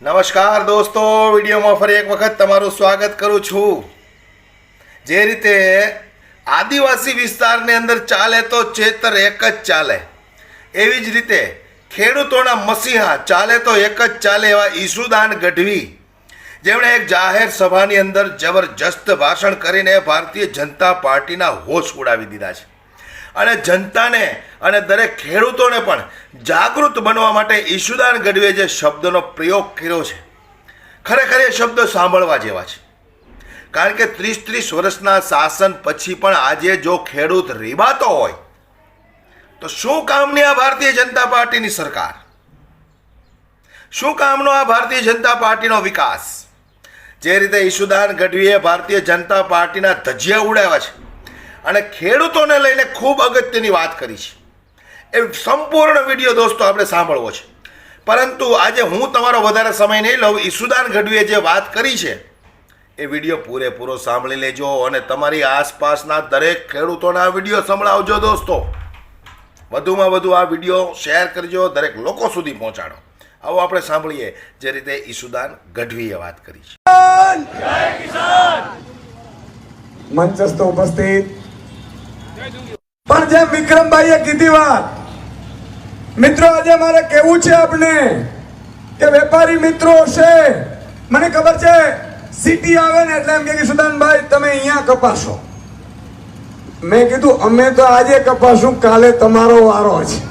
નમસ્કાર દોસ્તો, વિડીયોમાં ફરી એક વખત તમારું સ્વાગત કરું છું. જે રીતે આદિવાસી વિસ્તારની અંદર ચાલે તો ચેતર એક જ ચાલે. એવી જ રીતે ખેડૂતોના મસીહા ચાલે તો એક જ ચાલે એવા ઈસુદાન ગઢવી. જેમણે એક જાહેર સભાની અંદર જબરજસ્ત ભાષણ કરીને ભારતીય જનતા પાર્ટીના હોશ ઉડાવી દીધા છે. અને જનતાને અને દરેક ખેડૂતોને પણ જાગૃત બનવા માટે ઈશુદાન ગઢવીએ જે શબ્દનો પ્રયોગ કર્યો છે, ખરેખર એ શબ્દો સાંભળવા જેવા છે. કારણ કે ત્રીસ ત્રીસ વર્ષના શાસન પછી પણ આજે જો ખેડૂત રીબાતો હોય, તો શું કામની આ ભારતીય જનતા પાર્ટીની સરકાર? શું કામનો આ ભારતીય જનતા પાર્ટીનો વિકાસ? જે રીતે ઈશુદાન ગઢવીએ ભારતીય જનતા પાર્ટીના ધજિયા ઉડાવ્યા છે અને ખેડૂતોને લઈને ખૂબ અગત્યની વાત કરી છે એ સંપૂર્ણ વીડિયો દોસ્તો આપણે સાંભળવો છે. પરંતુ આજે હું તમારો વધારે સમય નહીં લઉં ઈશુદાન ગઢવીએ જે વાત કરી છે એ વીડિયો પૂરેપૂરો સાંભળી લેજો અને તમારી આસપાસના દરેક ખેડૂતોના આ વીડિયો સંભળાવજો દોસ્તો. વધુમાં વધુ આ વીડિયો શેર કરજો દરેક લોકો સુધી પહોંચાડો. આવો આપણે સાંભળીએ જે રીતે ઈશુદાન ગઢવીએ વાત કરી છે. મંચસ્થ ઉપસ્થિત પણ જેમ વિક્રમભાઈએ કીધી વાત, મિત્રો, આજે મારે કેવું છે આપને કે વેપારી મિત્રો છે મને ખબર છે, સિટી આવે ને એટલે એમ કે, સુદાનભાઈ, તમે અહીંયા કપાશો. મેં કીધું, અમે તો આજે કપાશું, કાલે તમારો વારો છે.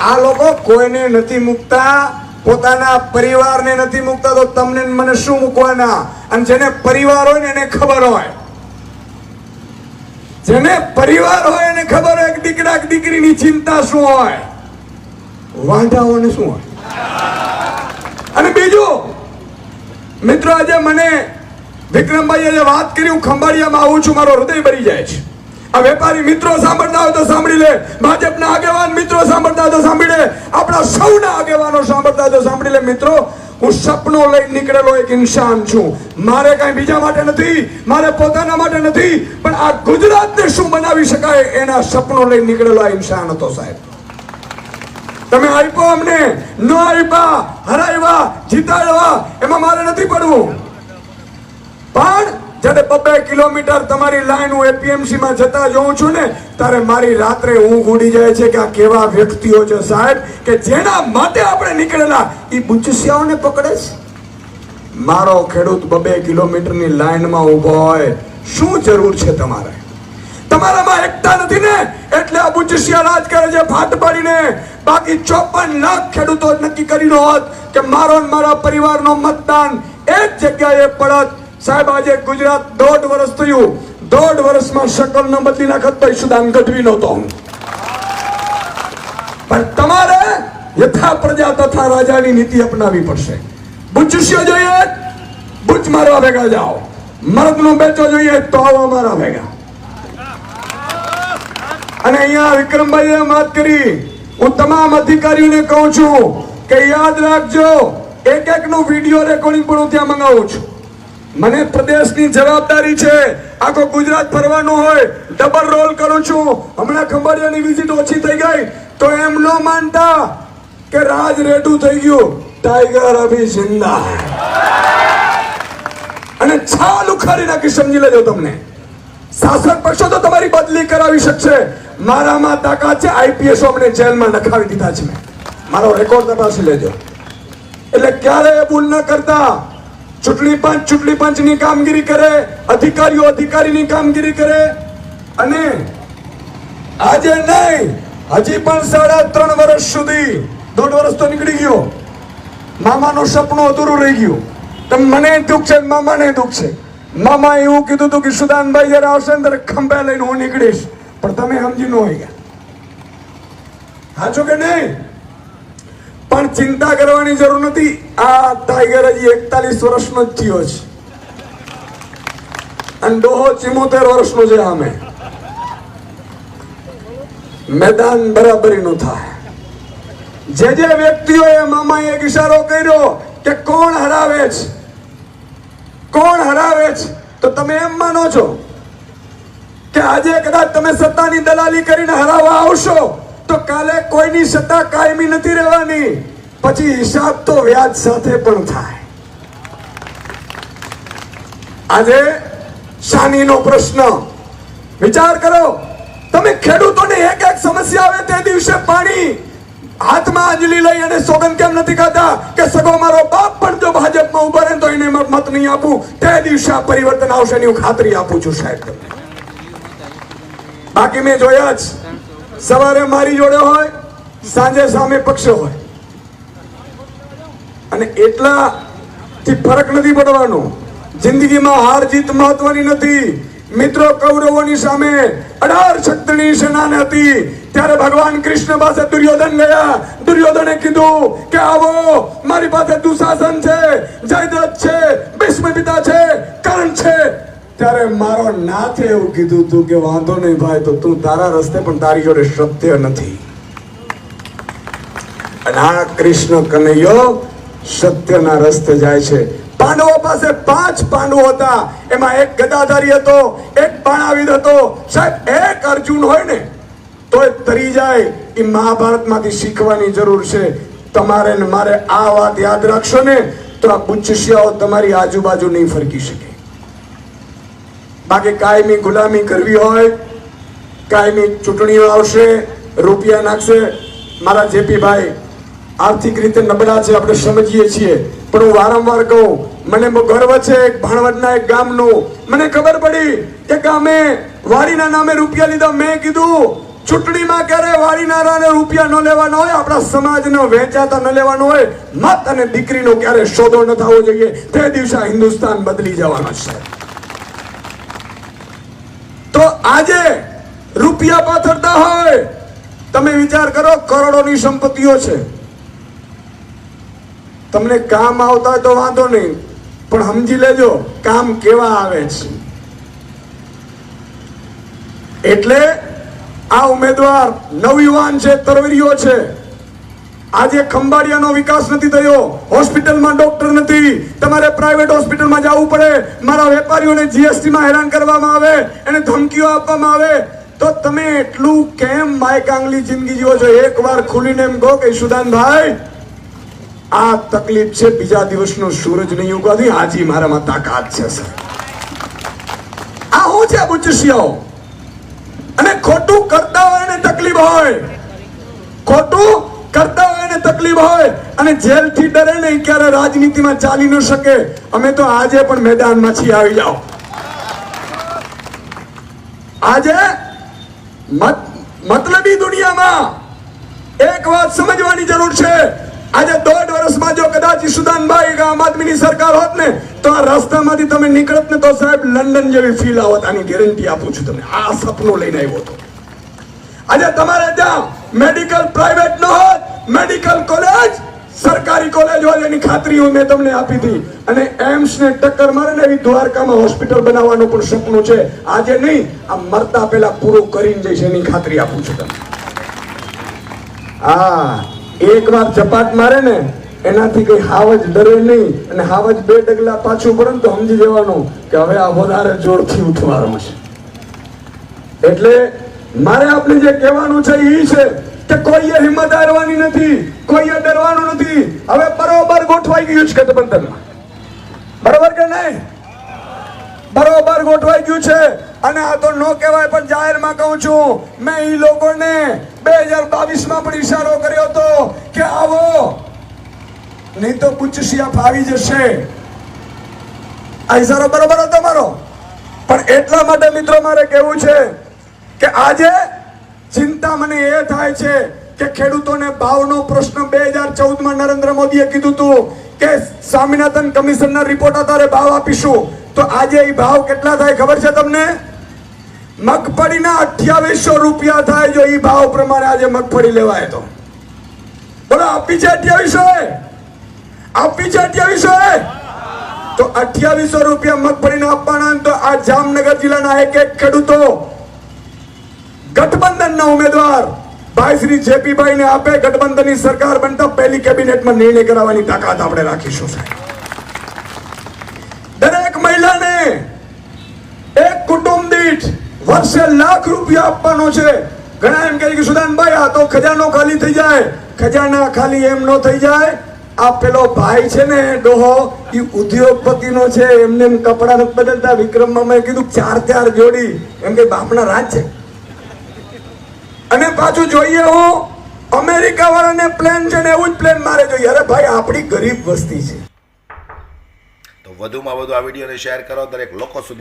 આ લોકો કોઈને નથી મૂકતા, પોતાના પરિવારને નથી મૂકતા, તો તમને મને શું મૂકવાના? અને જેને પરિવાર હોય ને એને ખબર હોય. જેને પરિવાર હોય એને ખબર હોય દીકરા દીકરીની ચિંતા શું હોય? વાંધાઓને શું હોય? અને બીજું, મિત્રો આજે મને વિક્રમભાઈ આજે વાત કરી, હું ખંભાળિયામાં આવું છું, મારો હૃદય ભરી જાય છે. આ વેપારી મિત્રો સાંભળતા હોય તો સાંભળી લે, ભાજપના આગેવાન મિત્રો સાંભળતા હોય તો સાંભળી લે, આપણા સૌના આગેવાનો સાંભળતા હોય તો સાંભળી લે, મિત્રો હું સપનો લઈને નીકળેલો એક ઇન્સાન છું. મારે કઈ બીજા માટે નથી, મારે પોતાના માટે નથી, પણ આ ગુજરાતને શું બનાવી શકાય એના સપનો લઈને નીકળેલો આ ઇન્સાન હતો સાહેબ. તમે આપ્યો અમને, ન આપ્યા, હરાવ્યા જીતાડવા એમાં મારે નથી પડવું. પણ જ્યારે બબે કિલોમીટર તમારી લાઈન હું એપીએમસીમાં જતા જોઉં છું ને, ત્યારે મારી રાત્રે ઊંઘ ઉડી જાય છે કે આ કેવા વ્યક્તિઓ છે સાહેબ, કે જેના માટે આપણે નીકળેલા એ બુચસિયાઓને પકડે છે? મારો ખેડૂત બબે કિલોમીટરની લાઈનમાં ઊભો હોય, શું જરૂર છે તમારે? તમારામાં એકતા નથી ને, એટલે આ બુચસિયા રાજ કરે છે ફાટ પાડીને. બાકી ચોપન લાખ ખેડૂતો જ નક્કી કરીને હોત કે મારો મારા પરિવારનો મતદાન એક જગ્યાએ પડત સાહેબ, આજે ગુજરાત દોઢ વર્ષ થયું. દોઢ વર્ષમાં શકલ ન બદલી નાખત તો ઈશુદાન ગઢવી નહોતો. પણ તમારે યથા પ્રજા તથા રાજાની નીતિ અપનાવી પડશે. બુચસ્યો જોઈએ બુચ મારવા ભેગા જાઓ. મર્દનો બેચો જોઈએ, તો આવો મારા ભેગા. અને અહીંયા વિક્રમભાઈએ વાત કરી. હું તમામ અધિકારીઓને કહું છું કે યાદ રાખજો એક એક નું વીડિયો રેકોર્ડિંગ પણ હું ત્યાં મંગાવું છું. મને પ્રદેશની જવાબદારી છે. આખો ગુજરાત ફરવાનું હોય. ડબલ રોલ કરું છું. હમણાં ખંભાળિયાની વિઝિટ ઓછી થઈ ગઈ. તો એમ ન માનતા કે રાજ રેડું થઈ ગયું. ટાઈગર અભી જિંદા અને છાલ ઉખાડી નાખી સમજી લેજો તમને. શાસક પક્ષો તો તમારી બદલી કરાવી શકશે. મારામાં તાકાત છે. આઈપીએસ અમને જેલમાં નખાવી દીધા છે. મારો રેકોર્ડ તપાસી લેજો. એટલે ક્યારે ભૂલ ન કરતા. ચૂંટણી પંચ, ચૂંટણી પંચની કામગીરી કરે, અધિકારીઓ અધિકારીની કામગીરી કરે. અને આજે નહીં, હજી પણ સાડા ત્રણ વર્ષ સુધી, દોઢ વર્ષ તો નીકળી ગયો. મામાનું સપનું અધૂરું રહી ગયું. તો મને દુઃખ છે મામાને દુઃખ છે. મામા એવું કીધું હતું કે સુદાનભાઈ જયારે આવશે ને ત્યારે ખંભે લઈને હું નીકળીશ. પણ તમે સમજી ન હોય ગયા. સાચું કે નહીં? પણ ચિંતા કરવાની જરૂર નથી. આ ટાઈગર હજી એકતાલીસ વર્ષનો જ થયો છે. અને ડોહો ચિમોતેર વર્ષનો છે આમે. મેદાન બરાબરીનું થાય. જે જે વ્યક્તિઓએ મામાએ એક ઇશારો કર્યો કે કોણ હરાવે છે? કોણ હરાવે છે? તો તમે એમ માનો છો કે આજે કદાચ તમે સત્તાની દલાલી કરીને હરાવવા આવશો. તો કાલે કોઈની સત્તા કાયમી નથી રહેવાની. પછી હિસાબ તો વ્યાજ સાથે પણ થાય. આજે શાનીનો પ્રશ્ન. વિચાર કરો, તમે ખેડૂતોને એક એક સમસ્યા આવે તે દિવસે પાણી હાથમાં અંજલી લઈ અને સોગંદ કેમ નથી ખાતા? કે સગો મારો બાપ પણ જો ભાજપમાં ઊભા રહે તો એને મત નહીં આપું? તે દિવસે આ પરિવર્તન આવશે એની હું ખાતરી આપું છું સાહેબ બાકી મેં જોયા જ સવારે મારી જોડે હોય, સાંજે સામે પક્ષ હોય. અને એટલા થી ફરક નથી પડવાનો. જિંદગીમાં હાર જીત મહત્વની નથી. મિત્રો કૌરવોની સામે અઢાર શક્તિની સેના હતી. ત્યારે ભગવાન કૃષ્ણ પાસે દુર્યોધન ગયા. દુર્યોધને કીધું કે આવો, મારી પાસે દુશાસન છે જયદ્રથ છે, ભીષ્મ પિતા છે, કર્ણ છે. ત્યારે મારો નાથે એવું કીધું તું કે વાંધો નહીં ભાઈ, તો તું તારા રસ્તે પણ તારી જોડે સત્ય નથી. અને આ કૃષ્ણ કનૈયો સત્યના રસ્તે જાય છે. પાંડવો પાસે પાંચ પાંડવો હતા. એમાં એક ગદાધારી હતો, એક બાણાવિદ હતો. સાહેબ, એક અર્જુન હોય ને તો તરી જાય. એ મહાભારતમાંથી શીખવાની જરૂર છે. તમારે ને મારે આ વાત યાદ રાખશો ને, તો આ બુચ્ચિયાઓ તમારી આજુબાજુ નહીં ફરકી શકે. બાકી કાયમી ગુલામી કરવી હોય, કાયમી ચૂંટણીઓ આવશે, રૂપિયા નાખશે. મારા જેપીભાઈ આર્થિક રીતે નબળા છે, આપણે સમજીએ છીએ. પણ હું વારંવાર કહું, મને ગર્વ છે એક ભાણવડના એક ગામનું. મને ખબર પડી કે ગામે વાડીના નામે રૂપિયા લીધા. મેં કીધું, ચૂંટણીમાં ક્યારે વાડીનારાને રૂપિયા ન લેવાના હોય, આપણા સમાજનો વેચાતા ન લેવાનો હોય, મત અને દીકરીનો ક્યારે સોદો ન થવો જોઈએ. તે દિવસે હિન્દુસ્તાન બદલી જવાનો છે. આજે રૂપિયા પાથરતા હોય, તમે વિચાર કરો, કરોડોની સંપત્તિઓ છે. તમને કામ આવતા હોય તો વાંધો નહીં, પણ સમજી લેજો, કામ કેવા આવે છે. એટલે આ ઉમેદવાર નવયુવાન છે, તરવરીઓ છે. આજે ખંભાળિયાનો વિકાસ નથી થયો. હોસ્પિટલમાં ડોક્ટર નથી. તમારે પ્રાઇવેટ હોસ્પિટલમાં જવું પડે. મારા વેપારીઓને જીએસટીમાં હેરાન કરવામાં આવે. એને ધમકીઓ આપવામાં આવે. તો તમે એટલું કેમ માયકાંગલી જિંદગી જીવો છો? એકવાર ખુલીને એમ કહો કે, સુદાનભાઈ, આ તકલીફ છે, બીજા દિવસનો સૂરજ નહીં ઉગવાથી આજી મારામાં તાકાત છે, સર. આ હું છે બુચિયાઓ અને ખોટું કરતા હોય ને તકલીફ હોય. ખોટું તકલીફ હોય અને જેલથી ડરે નહીં ક્યારે રાજનીતિમાં ચાલી ન શકે. અમે તો આજે પણ મેદાનમાં છીએ, આવી જાઓ. આજે મતલબી દુનિયામાં એક વાત સમજવાની જરૂર છે. આજે દોઢ વર્ષમાં જો કદાચ ઈશુદાનભાઈ આમ આદમીની સરકાર હોત ને, તો આ રસ્તામાંથી તમે નીકળત ને તો સાહેબ લંડન જેવી ફીલ આવત. આની ગેરંટી આપું છું તમને. આ સપનું લઈને આવ્યો હતો. આજે તમારે ત્યાં મેડિકલ પ્રાઇવેટ ન હોત મેડિકલ કોલેજ, સરકારી કોલેજ એની ખાતરી હું મેં તમને આપી હતી. અને એમ્સ ને ટક્કર મારે ને એવી દ્વારકામાં હોસ્પિટલ બનાવવાનું પણ સપનું છે. આજે નહીં, આ મરતા પહેલા પૂરું કરીને જઈશ એની ખાતરી આપું છું તમને. હા, એક વાર ચપાટ મારે ને, એનાથી કઈ હાવજ ડરે નહીં અને હાવજ બે ડગલા પાછું પડે તો સમજી જવાનું કે હવે આ વધારે જોરથી ઉઠવાનું છે. એટલે મારે આપણે જે કહેવાનું છે એ છે કે કોઈએ હિંમત હારવાની નથી, કોઈએ ડરવાનું નથી. હવે બરોબર ગોઠવાઈ ગયું છે ગઠબંધનમાં બરોબર કે નહીં? બરોબર ગોઠવાઈ ગયું છે. અને આ તો નો કહેવાય, પણ જાહેરમાં કહું છું, મેં એ લોકોને બે હજાર બાવીસમાં પણ ઈશારો કર્યો હતો કે આવો. નહીં તો પૂછશિયા ફાવી જશે. આ ઈશારો બરોબર હતો મારો. પણ એટલા માટે મિત્રો મારે કહેવું છે કે આજે ચિંતા મને એ થાય છે કે ખેડૂતોને ભાવનો પ્રશ્ન બે હજાર ચૌદમાં નરેન્દ્ર મોદીએ કીધું હતું કે સ્વામિનાથન કમિશનના રિપોર્ટ આધારે ભાવ આપીશું. તો આજે એ ભાવ કેટલા થાય ખબર છે તમને? મગફળીના અઠ્યાવીસો રૂપિયા થાય જો એ ભાવ પ્રમાણે આજે મગફળી લેવાય તો. બોલો, આપી છે અઠ્યાવીસો? આપી છે અઠ્યાવીસો? તો અઠ્યાવીસો રૂપિયા મગફળીના આપવાના તો આ જામનગર જિલ્લાના એક એક ખેડૂતો ગઠબંધનના ઉમેદવાર ભાઈ શ્રી જેપીભાઈ ને આપે ગઠબંધનની સરકાર બનતા પહેલી કેબિનેટમાં નિર્ણય કરાવવાની તાકાત આપણે રાખીશું, સાહેબ. દરેક મહિલાને એક કુટુંબ દીઠ વર્ષે લાખ રૂપિયા આપવાનો છે. ઘણા એમ કહે કે, સુદાનભાઈ, આ તો ખજાનો ખાલી થઈ જાય. ખજાના ખાલી એમ ન થઈ જાય. આ પેલો ભાઈ છે ને, ડોહો એ ઉદ્યોગપતિનો છે. એમને એમ કપડા નથી બદલતા. વિક્રમમાં મેં કીધું, ચાર ચાર જોડી. એમ કે, બાપના રાજ છે. અને પાછું જોઈએ હું, અમેરિકા વાળાને પ્લેન છે ને એવું જ પ્લેન મારે જોઈએ. અરે ભાઈ, આપણી ગરીબ વસ્તી છે. તો વધુમાં વધુ આ વિડીયોને શેર કરો, દરેક લોકો સુધી